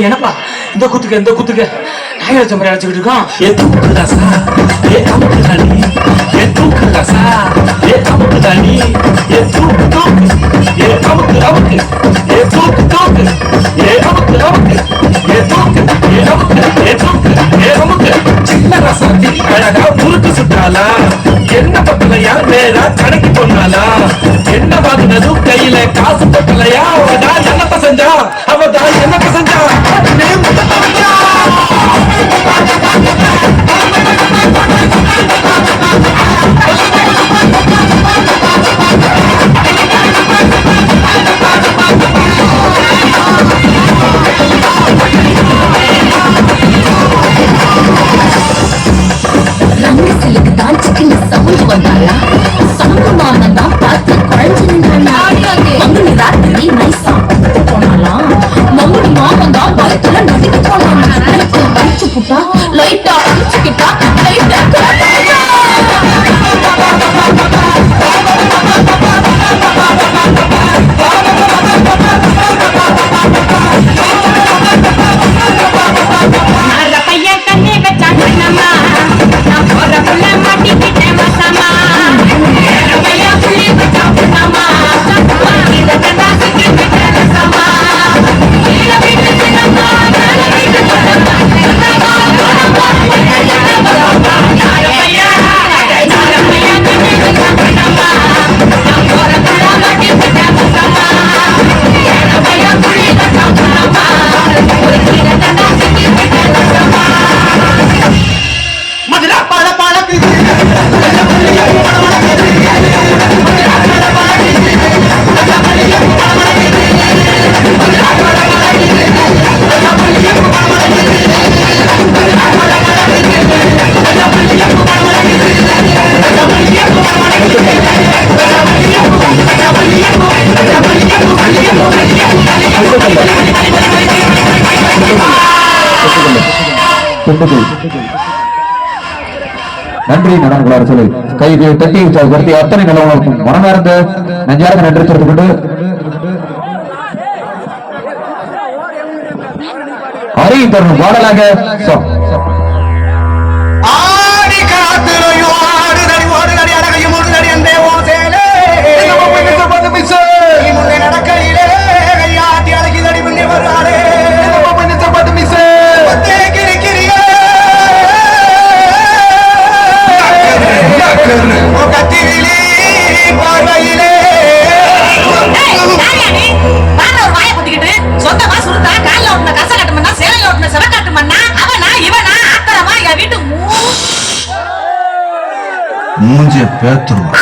என்னப்பா? இந்த குத்துக்க இந்த குத்துக்க. நாய் மாதிரி அழைச்சிக்கிட்டு இருக்கான். ஏ தூக்குதா சா. ஏ அமுக்கு தானி ஏ தூக்குதா சா. ஏ அமுக்கு தானி ஏ தூக்கு தூக்கு. ஏ ஏ தூக்கு தூக்கு. ஏ ஏ தூக்கு. ஏ ஏ தூக்கு. ஏ சின்ன ரசாத்தி அழகா முறுக்கு சுட்டாளா? என்ன பத்தலையா? நேரா கடைக்கு போனாலா என்ன வாங்கினதும் கையில காசு நன்றி நடனங்களார் சொல்லி. கை தட்டி கருத்தி அத்தனை நிலவரம் மனமார்ந்த நெஞ்சார்ந்த நன்றி தெரிவித்துக்கொண்டு அறிவு தரும் பாடலாக மூஞ்சிய பேத்துருவா